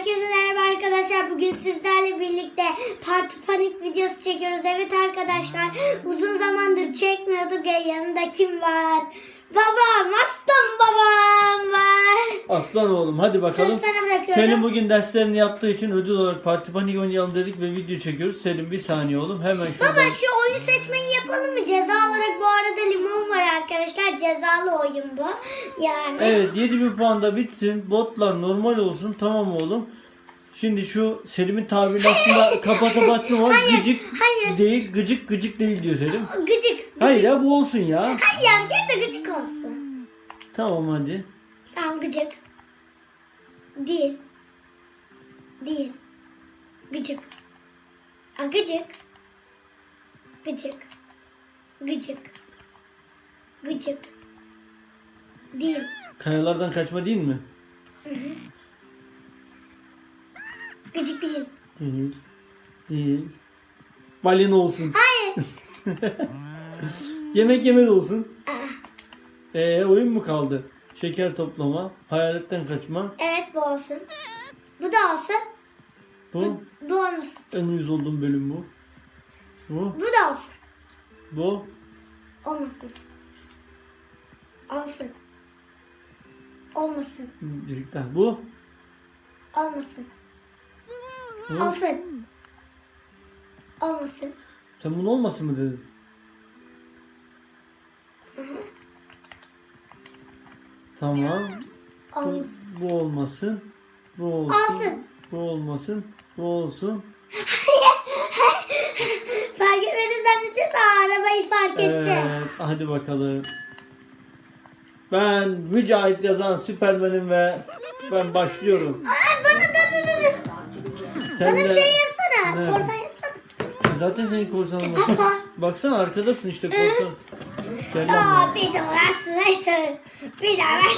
Herkese merhaba arkadaşlar. Bugün sizlerle birlikte Parti Panik videosu çekiyoruz. Evet arkadaşlar uzun zamandır çekmiyorduk ya yanında kim var? Babam, aslan babam var. Aslan oğlum hadi bakalım. Söz sana bırakıyorum. Selim bugün derslerini yaptığı için ödül olarak Parti Panik oynayalım dedik ve video çekiyoruz. Selim bir saniye oğlum hemen şuradan. Baba şu oyun seçmeyi yapalım mı? Ceza olarak bu arada limon var arkadaşlar. Cezalı oyun bu. Yani. Evet 7000 puan da bitsin. Botlar normal olsun tamam oğlum. Şimdi şu Selim'in tabiri aslında kapata basma var. Hayır, Gıcık hayır. değil, gıcık gıcık değil diyor Selim. Gıcık. Hayır ya bu olsun ya. Hayır bir de gıcık olsun. Tamam hadi. Tamam gıcık. Değil. Değil. Gıcık. Aa, gıcık. Gıcık. Gıcık. Gıcık. Değil. Kayalardan kaçma değil mi? Gıcık değil. Değil. Değil. Balina olsun. Hayır. Yemek yemek olsun. Ee oyun mu kaldı? Şeker toplama, hayaletten kaçma. evet bu olsun. Bu da olsun. Bu Bu olmasın. en uyuz olduğum bölüm bu. Bu, Bu da olsun. bu. Olmasın. Olsun. Olmasın. Bir daha. Bu. Olmasın. bu. Olsun. Olmasın. Sen bunu olmasın mı dedin? Tamam. Bu, Olmasın. bu olmasın. Bu olsun. Olsun. Bu olmasın. Bu olsun. Fark etmedim zannediyorsa arabayı fark etti. Evet. Hadi bakalım. Ben Mücahit yazan Süpermen'im ve ben başlıyorum. Ay bana da da da. Sen Bana bir de- şey yapsana. Ne? Korsan yapsana. Zaten senin korsanın var. Baba. Baksana arkadasın işte korsan. Aa bir de neyse. Bir daha ben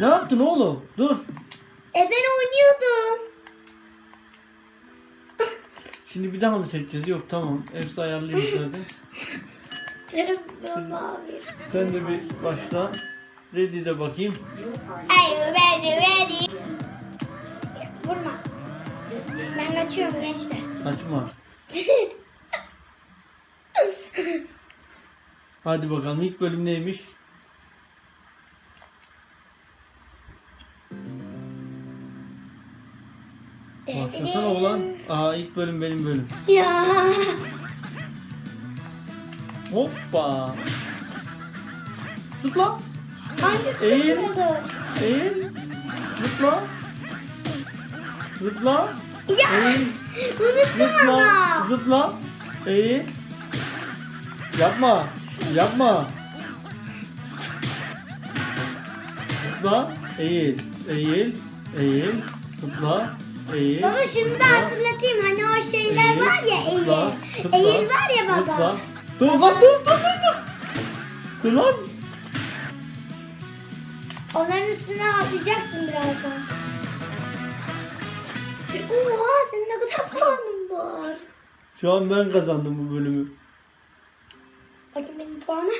Ne yaptın oğlum? Dur. E ben oynuyordum. Şimdi bir daha mı seçeceğiz? Yok tamam. Hepsi ayarlıymış zaten. Benim abi. Sen de bir başla. Ready de bakayım. Ay ready ready. Vurma. Ben kaçıyorum gençler. Kaçma. Hadi bakalım ilk bölüm neymiş? Başlasana ulan. Aa ilk bölüm benim bölüm. Ya. Hoppa. Zıpla. Hangi Eğil. Eğil. Zıpla. Zıpla. Ya. Eğil. Unuttum Zıpla. ama. Zıpla. Eğil. Yapma. Yapma. Zıpla. Eğil. Eğil. Eğil. Zıpla. Eğil. Baba şunu da hatırlatayım. Hani o şeyler Eğil, var ya eğil. zıpla, zıpla, Eğil var ya baba. Zıpla. Dur lan dur dur dur dur. Dur lan. Onların üstüne atlayacaksın birazdan. Oha senin ne kadar puanın var. Şu an ben kazandım bu bölümü. Bakın benim puanı.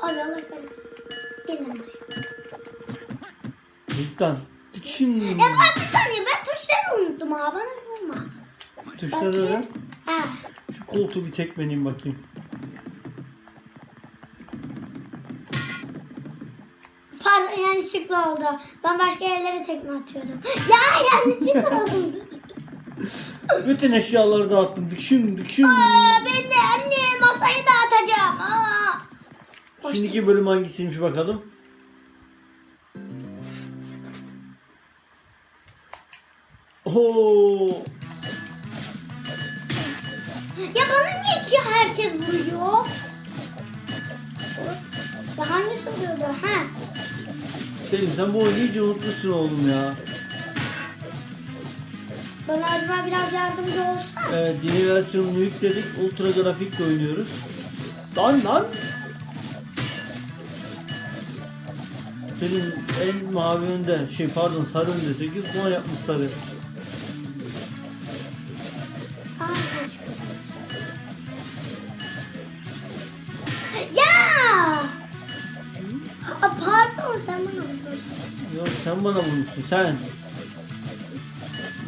Abi Allah kahretsin. Gelin buraya. Lütfen. Şimdi Ya bak bir saniye ben tuşları unuttum ha bana vurma. tuşları Bakayım. Ha. Şu koltuğu bir tekmeleyeyim bakayım. Pardon yanlışlıkla oldu. Ben başka yerlere tekme atıyordum. Ya yanlışlıkla oldu. Bütün eşyaları dağıttım. Dikşin dikşin. Aa, ben de anne masayı dağıtacağım. Aa. Şimdiki bölüm hangisiymiş bakalım. Oo. Ya bana niye ki herkes vuruyor? Ya hangisi oluyordu? Ha. Selim sen bu oyunu iyice unutmuşsun oğlum ya. Bana acaba biraz yardımcı olsan. Evet yeni versiyonunu yükledik. Ultra grafikle oynuyoruz. Lan lan. Senin en mavi önde, şey pardon sarı önde 8 puan yapmış sarı. Ya! Pardon sen bana vurdun. Yok sen bana vurmuşsun sen.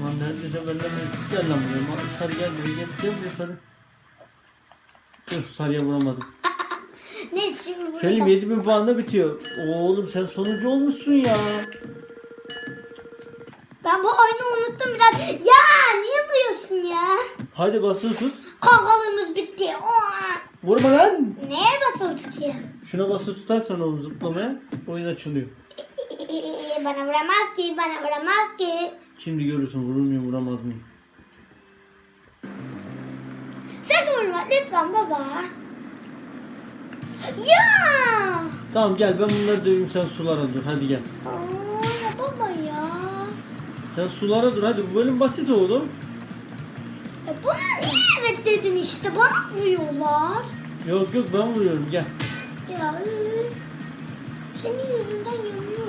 Lan neredeyse benden bir gel lan buraya. Ma- Sarı gel buraya gel. Gel buraya sarı. Dur sarıya vuramadım. Neyse şimdi bunu Selim 7000 puanla bitiyor. Oğlum sen sonuncu olmuşsun ya. Ben bu oyunu unuttum biraz. Ya niye vuruyorsun ya? Hadi basılı tut. Kankalığımız bitti. Oo. Vurma lan. Neye basılı tutayım? Şuna basılı tutarsan oğlum zıplamaya oyun açılıyor. Bana vuramaz ki, bana vuramaz ki. Şimdi görürsün vurur muyum vuramaz mıyım. Sakın vurma lütfen baba. Ya! Tamam gel ben bunları döveyim sen sulara dur hadi gel. Aa, ya baba ya. Sen sulara dur hadi bu bölüm basit oğlum. ya buna niye evet dedin işte bana vuruyorlar. Yok yok ben vuruyorum gel. Ya üf. Senin yüzünden yanıyorum.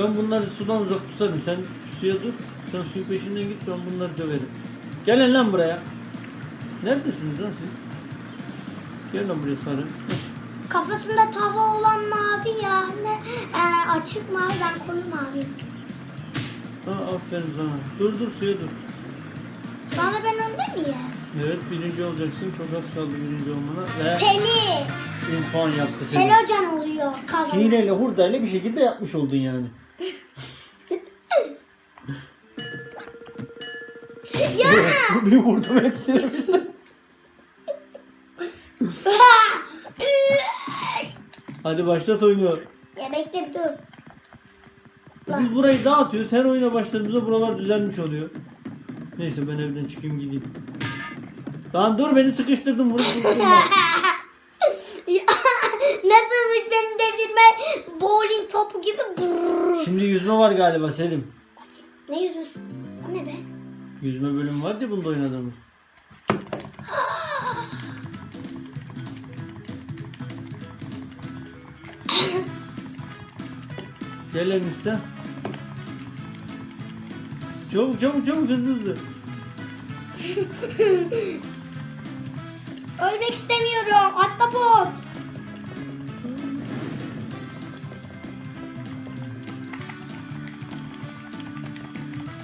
Ben bunları sudan uzak tutarım. Sen suya dur. Sen suyun peşinden git ben bunları döverim. Gelin lan buraya. Neredesiniz lan siz? Gel lan buraya sarı. Kafasında tava olan mavi ya. Ne? Ee, açık mavi ben koyu mavi. Ha, aferin sana. Dur dur suya dur. Sonra ben önde miyim? Evet birinci olacaksın. Çok az kaldı birinci olmana. Ve Seni. puan yaptı seni. Selocan oluyor kazanan. Hileyle hurdayla bir şekilde yapmış oldun yani. Ya! bir vurdum hepsini. Hadi başlat oyunu. ya bekle bir dur. Biz burayı dağıtıyoruz. Her oyuna başladığımızda buralar düzelmiş oluyor. Neyse ben evden çıkayım gideyim. Lan dur beni sıkıştırdın vurup vurdun. Nasılmış benim devirme bowling topu gibi brrrr. Şimdi yüzme var galiba Selim. Bakayım, Ne yüzüyorsun? O ne be? Yüzme bölümü var ya bunda oynadığımız. Gel Enis'te. Çabuk çabuk çabuk hızlı hızlı. Ölmek istemiyorum. Atlapot.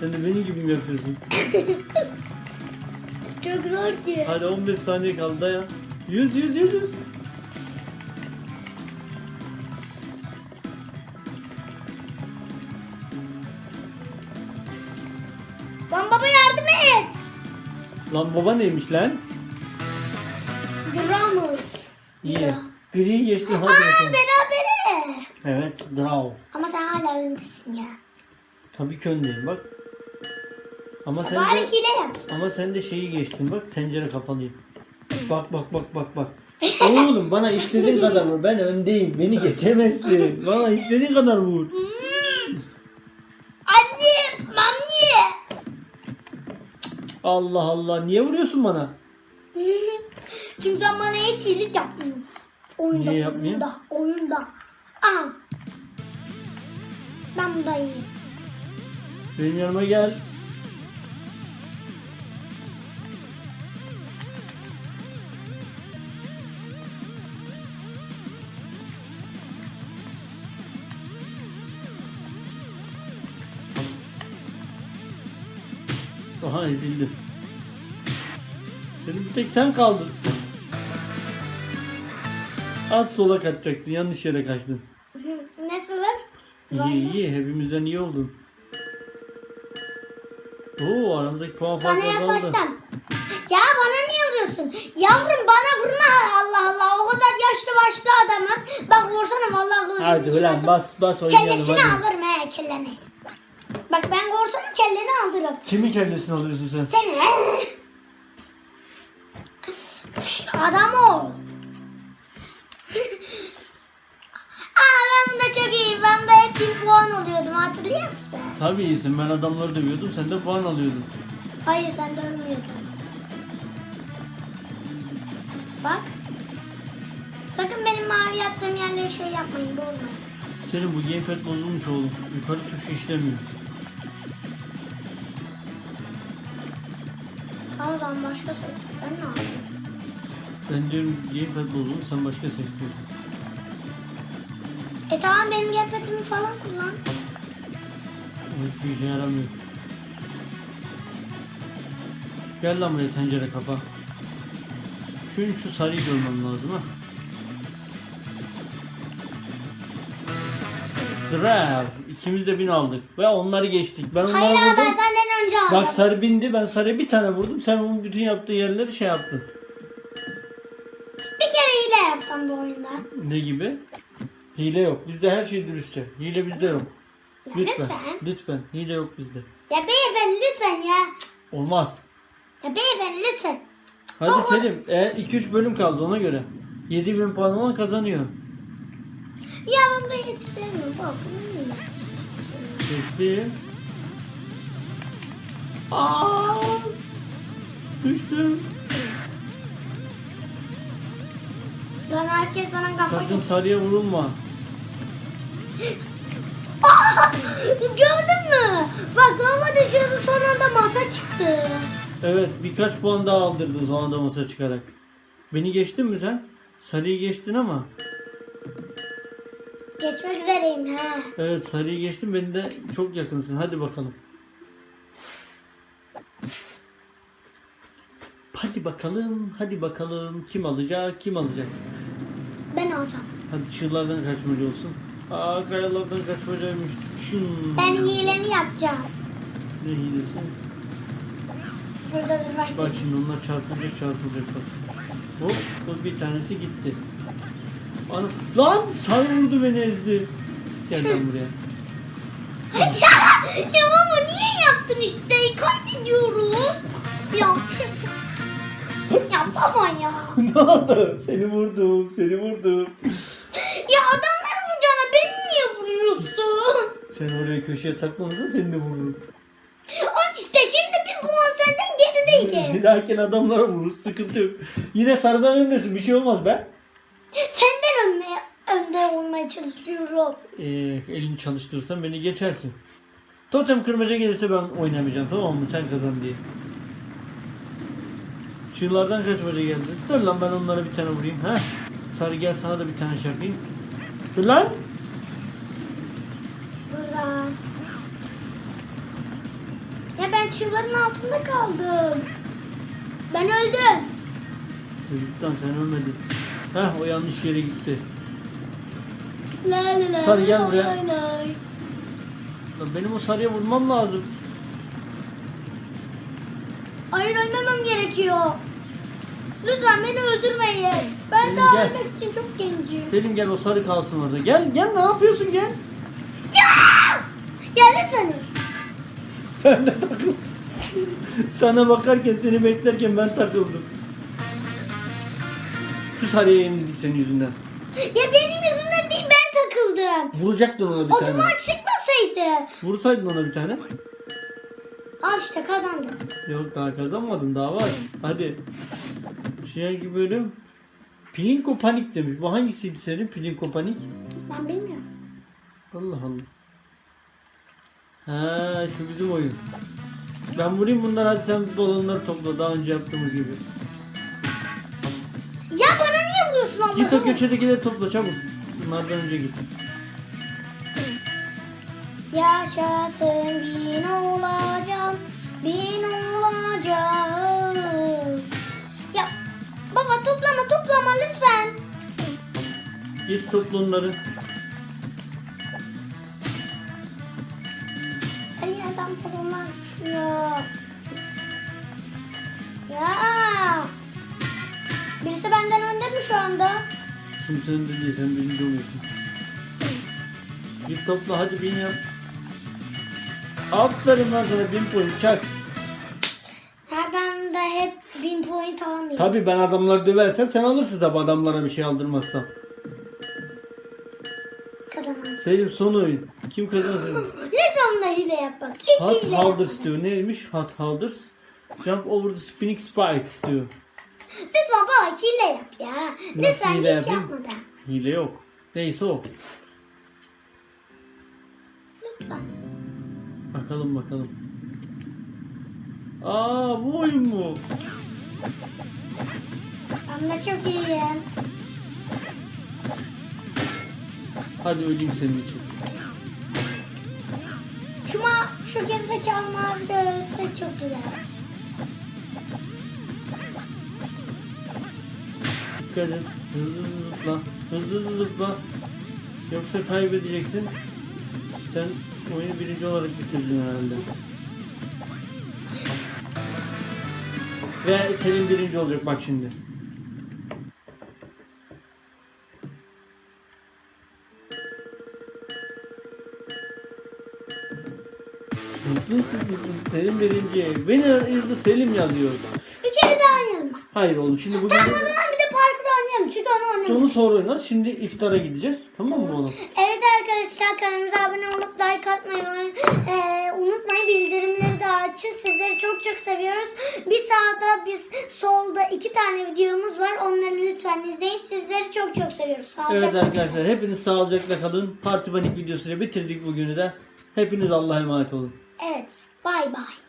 Sen de benim gibi mi yapıyorsun? Çok zor ki. Hadi 15 saniye kaldı dayan. 100 100 100 100. Lan baba yardım et. Lan baba neymiş lan? Dramus. İyi. Ya. Gri geçti hadi Aa bakalım. berabere. Evet, draw. Ama sen hala öndesin ya. Tabii ki öndeyim bak. Ama sen Bari de, hile yapsın. ama sen de şeyi geçtin bak tencere kafalıyım. Bak bak bak bak bak. Oğlum bana istediğin kadar vur. Ben öndeyim. Beni geçemezsin. Bana istediğin kadar vur. Anne, mami. Allah Allah. Niye vuruyorsun bana? Çünkü sen bana hiç iyilik yapmıyorsun. Oyunda, Niye yapmayayım? oyunda, oyunda. Aha. Ben bunda iyiyim. Benim yanıma gel. Ezildim. Senin bir tek sen kaldın. Az sola kaçacaktın. Yanlış yere kaçtın. Nasılım? İyi iyi. Hepimizden iyi oldun. Oo aramızdaki puan Sana farkı azaldı. yaklaştım. Ya bana niye vuruyorsun? Yavrum bana vurma Allah Allah. O kadar yaşlı başlı adamım. Bak vursana vallahi kılıcımı Hadi ulan bas bas oynayalım Kellesini hadi. alırım he kelleni. Bak ben korsanım kelleni alırım. Kimin kellesini alıyorsun sen? Seni. Adam ol. Aa ben bunda çok iyiyim. Ben bunda hep bir puan alıyordum hatırlıyor musun? Tabii iyisin. Ben adamları dövüyordum. Sen de puan alıyordun. Hayır sen dönmüyordun. Bak. Sakın benim mavi yaptığım yerleri şey yapmayın bozmayın. Senin bu gamepad bozulmuş oğlum. Yukarı tuşu işlemiyor. Zaman başka şey. Ben ne yapayım? Ben diyorum gamepad bozulmuş. Sen başka ses diyorsun. E tamam benim gepetimi falan kullan. Hiçbir işe yaramıyor. Gel lan buraya tencere kafa. Şu şu sarıyı görmem lazım ha. Drive. İkimiz de bin aldık. Ve onları geçtik. Ben onları Hayır abi ben vurdum. Önce aldım. Bak sarı bindi. Ben sarıya bir tane vurdum. Sen onun bütün yaptığı yerleri şey yaptın. Bir kere hile yapsam bu oyunda. Ne gibi? Hile yok. Bizde her şey dürüstçe. Hile bizde yok. Ya Lütfen. lütfen. Lütfen. Hile yok bizde. Ya beyefendi lütfen ya. Olmaz. Ya beyefendi lütfen. Hadi Baba. Selim. Eğer 2-3 bölüm kaldı ona göre. 7000 puan olan kazanıyor. Ya ben buraya hiç sevmiyorum. Bak bunu Geçti. Aa! Düştüm. Lan herkes bana kafa Sakın sarıya vurulma. Gördün mü? Bak lava düşüyordu son anda masa çıktı. Evet birkaç puan daha aldırdın son anda masa çıkarak. Beni geçtin mi sen? Sarıyı geçtin ama. Geçmek üzereyim ha. Evet sarıyı geçtin beni de çok yakınsın. Hadi bakalım. Hadi bakalım, hadi bakalım kim alacak, kim alacak? Ben alacağım. Hadi çığlardan kaçmaca olsun. Aa kayalardan kaçmacaymış. Şun. Ben hilemi yapacağım. Ne hilesi? Burada bak. Bak şimdi onlar çarpılacak çarpılacak bak. Hop bu bir tanesi gitti. Ana, lan sar vurdu beni ezdi. Gel lan buraya. ya, ya baba niye yaptın işte? Kaybediyoruz. Ya. ya baba ya. ne oldu? Seni vurdum, seni vurdum. Ya adamlar vuracağına beni niye vuruyorsun? Sen oraya köşeye saklanırsan seni de vururum. İşte şimdi bir puan senden gerideyim. Giderken adamlara vururuz sıkıntı yok. Yine sarıdan öndesin bir şey olmaz be. Senden önme, önde olmaya çalışıyorum. Ee, elini çalıştırırsan beni geçersin. Totem kırmaca gelirse ben oynamayacağım tamam mı sen kazan diye. Çığlardan kaçmaca geldi. Dur lan ben onlara bir tane vurayım. ha. Sarı gel sana da bir tane şey yapayım. Dur lan. Burada. Ya ben çığların altında kaldım. Ben öldüm. Çocuktan sen ölmedin. Heh o yanlış yere gitti. La la la. Sarı gel buraya. la la. Lan benim o sarıya vurmam lazım. Hayır ölmemem gerekiyor. Lütfen beni öldürmeyin. Ben Selim, daha gel. ölmek için çok gencim. Selim gel o sarı kalsın orada. Gel gel ne yapıyorsun gel. Ya lütfen. Ben de takıldım. Sana bakarken seni beklerken ben takıldım. Şu sarıya yenildik senin yüzünden. Ya benim yüzümden değil ben takıldım. Vuracaktın ona bir O tane. duman çıkmasaydı. Vursaydın ona bir tane. Al işte kazandım. Yok daha kazanmadın daha var. Hadi. Gibi bölüm. Pilinko panik demiş. Bu hangisiydi senin? Pilinko panik. Ben bilmiyorum. Allah Allah. Ha şu bizim oyun. Ben vurayım bunları hadi sen balonları topla daha önce yaptığımız gibi. Ya bana niye vuruyorsun Allah'ım? Git o köşedekileri topla çabuk. Bunlardan önce git. Yaşasın bin olacağım, bin olacağım. Ya baba toplama toplama lütfen. Git topla onları. Her yerden balonlar düşüyor. Ya. Birisi benden önde mi şu anda? Kimsenin de değil sen birinci oluyorsun. Git topla hadi bin yap. Aferin lan sana bin point çak. Ha ben de hep bin point alamıyorum. Tabi ben adamları döversem sen alırsın tabi adamlara bir şey aldırmazsam. Kazanan. Selim son oyun. Kim kazansın? Lütfen da hile yap bak. Hiç Hot hile Holders yapma. diyor. Neymiş? Hot Holders. Jump over the spinning spikes diyor. Lütfen baba hile yap ya. Lütfen hile hiç yapayım? yapmadan. Hile yok. Neyse o. Lütfen. Bakalım bakalım. Aa bu oyun mu? De çok iyiyim. Hadi öleyim senin için. Şu, ma şu gerizekalı mavi de ölse çok güzel. Dikkat et. Hızlı hızlı zıpla. Hızlı hızlı zıpla. Yoksa kaybedeceksin. Sen oyunu birinci olarak bitirdin herhalde. Ve Selim birinci olacak bak şimdi. Selim birinci. Winner is the Selim yazıyor. Bir kere daha mı? Hayır oğlum şimdi bugün Tamam o zaman oynayalım. Çünkü onu oynayalım. onu sonra oynar. Şimdi iftara gideceğiz. Tamam mı oğlum? Evet arkadaşlar kanalımıza abone olup like atmayı e, unutmayın. Bildirimleri de açın. Sizleri çok çok seviyoruz. Bir sağda biz solda iki tane videomuz var. Onları lütfen izleyin. Sizleri çok çok seviyoruz. Evet Sağlıcakla. arkadaşlar hepiniz sağlıcakla kalın. Parti panik videosunu bitirdik bugünü de. Hepiniz Allah'a emanet olun. Evet. Bay bay.